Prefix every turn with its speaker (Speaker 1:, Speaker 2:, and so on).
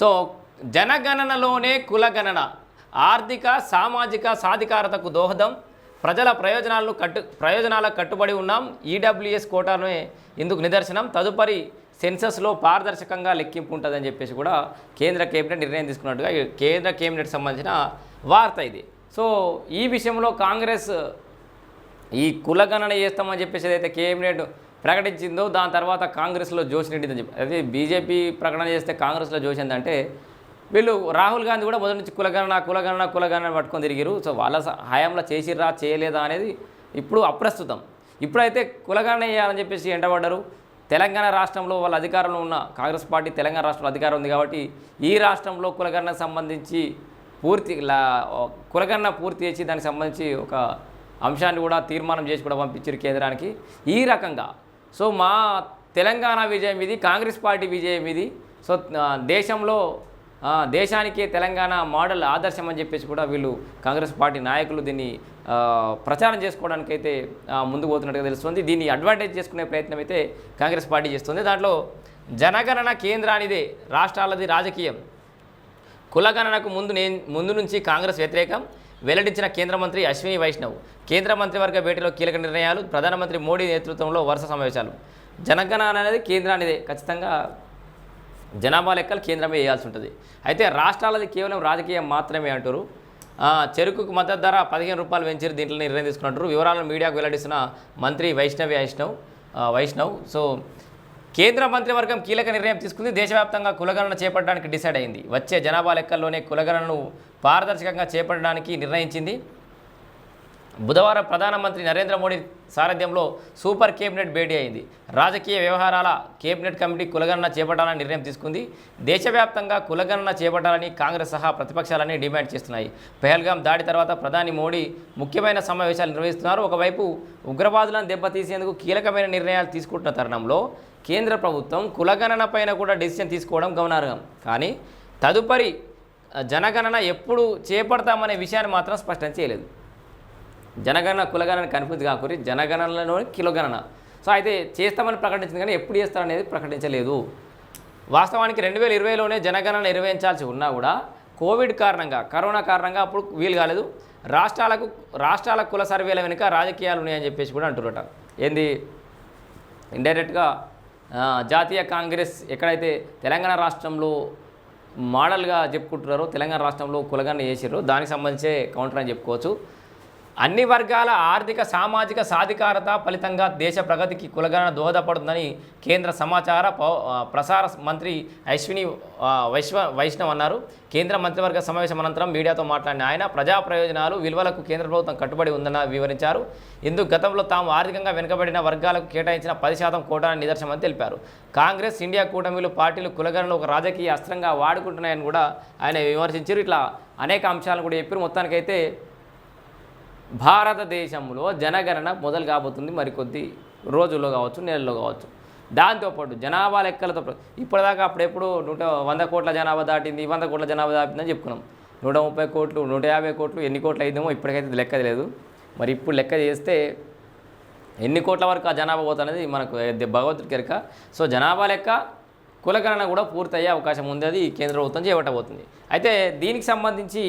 Speaker 1: So జనగణనలోనే కులగణన ఆర్థిక సామాజిక సాధికారతకు దోహదం. ప్రజల ప్రయోజనాలను కట్టు ప్రయోజనాలకు కట్టుబడి ఉన్నాం. ఈడబ్ల్యూఎస్ కోటానే ఇందుకు నిదర్శనం. తదుపరి సెన్సస్లో పారదర్శకంగా లెక్కింపు ఉంటుందని చెప్పేసి కూడా కేంద్ర కేబినెట్ నిర్ణయం తీసుకున్నట్టుగా ఈ కేంద్ర కేబినెట్ సంబంధించిన వార్త ఇది. సో ఈ విషయంలో కాంగ్రెస్ ఈ కులగణన చేస్తామని చెప్పేసి అయితే కేబినెట్ ప్రకటించిందో దాని తర్వాత కాంగ్రెస్లో జోష్ నిండిందని చెప్పి అదే బీజేపీ ప్రకటన చేస్తే కాంగ్రెస్లో జోష్ ఏంటంటే వీళ్ళు రాహుల్ గాంధీ కూడా మొదటి నుంచి కులగణన కులగణన కులగణన పట్టుకొని తిరిగిరు. సో వాళ్ళ స- హయాంలో చేసిర్రా చేయలేదా అనేది ఇప్పుడు అప్రస్తుతం. ఇప్పుడైతే కులగణన చేయాలని చెప్పేసి ఎండబడ్డారు. తెలంగాణ రాష్ట్రంలో వాళ్ళ అధికారంలో ఉన్న కాంగ్రెస్ పార్టీ తెలంగాణ రాష్ట్రంలో అధికారం ఉంది కాబట్టి ఈ రాష్ట్రంలో కులగణనకు సంబంధించి పూర్తి లా కులగణన పూర్తి చేసి దానికి సంబంధించి ఒక అంశాన్ని కూడా తీర్మానం చేసి కూడా పంపించారు కేంద్రానికి. ఈ రకంగా సో మా తెలంగాణ విజయం ఇది కాంగ్రెస్ పార్టీ విజయం ఇది. సో దేశంలో దేశానికే తెలంగాణ మోడల్ ఆదర్శం అని చెప్పేసి కూడా వీళ్ళు కాంగ్రెస్ పార్టీ నాయకులు దీన్ని ప్రచారం చేసుకోవడానికి అయితే ముందుకు పోతున్నట్టుగా తెలుస్తుంది. దీన్ని అడ్వాంటేజ్ చేసుకునే ప్రయత్నం అయితే కాంగ్రెస్ పార్టీ చేస్తుంది. దాంట్లో జనగణన కేంద్రానిదే రాష్ట్రాలది రాజకీయం. కులగణనకు ముందు నేను ముందు నుంచి కాంగ్రెస్ వ్యతిరేకం. వెల్లడించిన కేంద్ర మంత్రి అశ్విని వైష్ణవ్ కేంద్ర మంత్రివర్గ భేటీలో కీలక నిర్ణయాలు ప్రధానమంత్రి మోడీ నేతృత్వంలో వరుస సమావేశాలు. జనగణన అనేది కేంద్రానిదే ఖచ్చితంగా జనాభా లెక్కలు కేంద్రమే వేయాల్సి ఉంటుంది. అయితే రాష్ట్రాలది కేవలం రాజకీయం మాత్రమే అంటారు చెరుకుకు మద్దతు ధర పదిహేను రూపాయలు పెంచారు దీంట్లో నిర్ణయం తీసుకున్నట్టు. వివరాలను మీడియాకు వెల్లడిస్తున్న మంత్రి వైష్ణవి వైష్ణవ్ వైష్ణవ్. సో కేంద్ర మంత్రివర్గం కీలక నిర్ణయం తీసుకుంది. దేశవ్యాప్తంగా కులగణన చేపట్టడానికి డిసైడ్ అయింది. వచ్చే జనాభా లెక్కల్లోనే కులగణనను పారదర్శకంగా చేపట్టడానికి నిర్ణయించింది. బుధవారం ప్రధానమంత్రి నరేంద్ర మోడీ సారథ్యంలో సూపర్ కేబినెట్ భేటీ అయింది. రాజకీయ వ్యవహారాల కేబినెట్ కమిటీ కులగణన చేపట్టాలని నిర్ణయం తీసుకుంది. దేశవ్యాప్తంగా కులగణన చేపట్టాలని కాంగ్రెస్ సహా ప్రతిపక్షాలన్నీ డిమాండ్ చేస్తున్నాయి. పెహల్గాం దాడి తర్వాత ప్రధాని మోడీ ముఖ్యమైన సమావేశాలు నిర్వహిస్తున్నారు. ఒకవైపు ఉగ్రవాదులను దెబ్బతీసేందుకు కీలకమైన నిర్ణయాలు తీసుకుంటున్న తరుణంలో కేంద్ర ప్రభుత్వం కులగణన పైన కూడా డెసిషన్ తీసుకోవడం గమనార్హం. కానీ తదుపరి జనగణన ఎప్పుడు చేపడతామనే విషయాన్ని మాత్రం స్పష్టం చేయలేదు. జనగణన కులగణన కన్ఫ్యూజ్ కాకూరి జనగణనలోని కిలోగణన. సో అయితే చేస్తామని ప్రకటించింది కానీ ఎప్పుడు చేస్తారనేది ప్రకటించలేదు. వాస్తవానికి రెండు వేల ఇరవైలోనే జనగణన నిర్వహించాల్సి ఉన్నా కూడా కోవిడ్ కారణంగా కరోనా కారణంగా అప్పుడు వీలు కాలేదు. రాష్ట్రాలకు రాష్ట్రాల కుల సర్వేల వెనుక రాజకీయాలు ఉన్నాయని చెప్పేసి కూడా అంటున్నట ఏంది? ఇండైరెక్ట్గా జాతీయ కాంగ్రెస్ ఎక్కడైతే తెలంగాణ రాష్ట్రంలో మోడల్గా చెప్పుకుంటున్నారో తెలంగాణ రాష్ట్రంలో కులగన్న చేసిర్రో దానికి సంబంధించే కౌంటర్ అని చెప్పుకోవచ్చు. అన్ని వర్గాల ఆర్థిక సామాజిక సాధికారత ఫలితంగా దేశ ప్రగతికి కులగణ దోహదపడుతుందని కేంద్ర సమాచార పౌ- ప్రసార మంత్రి అశ్విని వైశ్వ వైష్ణవ్ అన్నారు. కేంద్ర మంత్రివర్గ సమావేశం అనంతరం మీడియాతో మాట్లాడిన ఆయన ప్రజా ప్రయోజనాలు విలువలకు కేంద్ర ప్రభుత్వం కట్టుబడి ఉందని వివరించారు. ఇందుకు గతంలో తాము ఆర్థికంగా వెనుకబడిన వర్గాలకు కేటాయించిన పది శాతం కోటాన్ని నిదర్శనమని తెలిపారు. కాంగ్రెస్ ఇండియా కూటమిలు పార్టీలు కులగణలు ఒక రాజకీయ అస్త్రంగా వాడుకుంటున్నాయని కూడా ఆయన విమర్శించారు. ఇట్లా అనేక అంశాలను కూడా చెప్పారు. మొత్తానికైతే భారతదేశంలో జనగణన మొదలు కాబోతుంది మరికొద్ది రోజుల్లో కావచ్చు నెలల్లో కావచ్చు. దాంతోపాటు జనాభా లెక్కలతో ఇప్పటిదాకా అప్పుడెప్పుడు నూట వంద కోట్ల జనాభా దాటింది వంద కోట్ల జనాభా దాటిందని చెప్పుకున్నాం. నూట ముప్పై కోట్లు నూట యాభై కోట్లు ఎన్ని కోట్లు అయిందేమో ఇప్పటికైతే లెక్క లేదు మరి ఇప్పుడు లెక్క చేస్తే ఎన్ని కోట్ల వరకు ఆ జనాభా పోతున్నది మనకు భగవంతుడి కెరక. సో జనాభా లెక్క కులగణన కూడా పూర్తయ్యే అవకాశం ఉంది అది కేంద్ర ప్రభుత్వం చేపట్టబోతుంది. అయితే దీనికి సంబంధించి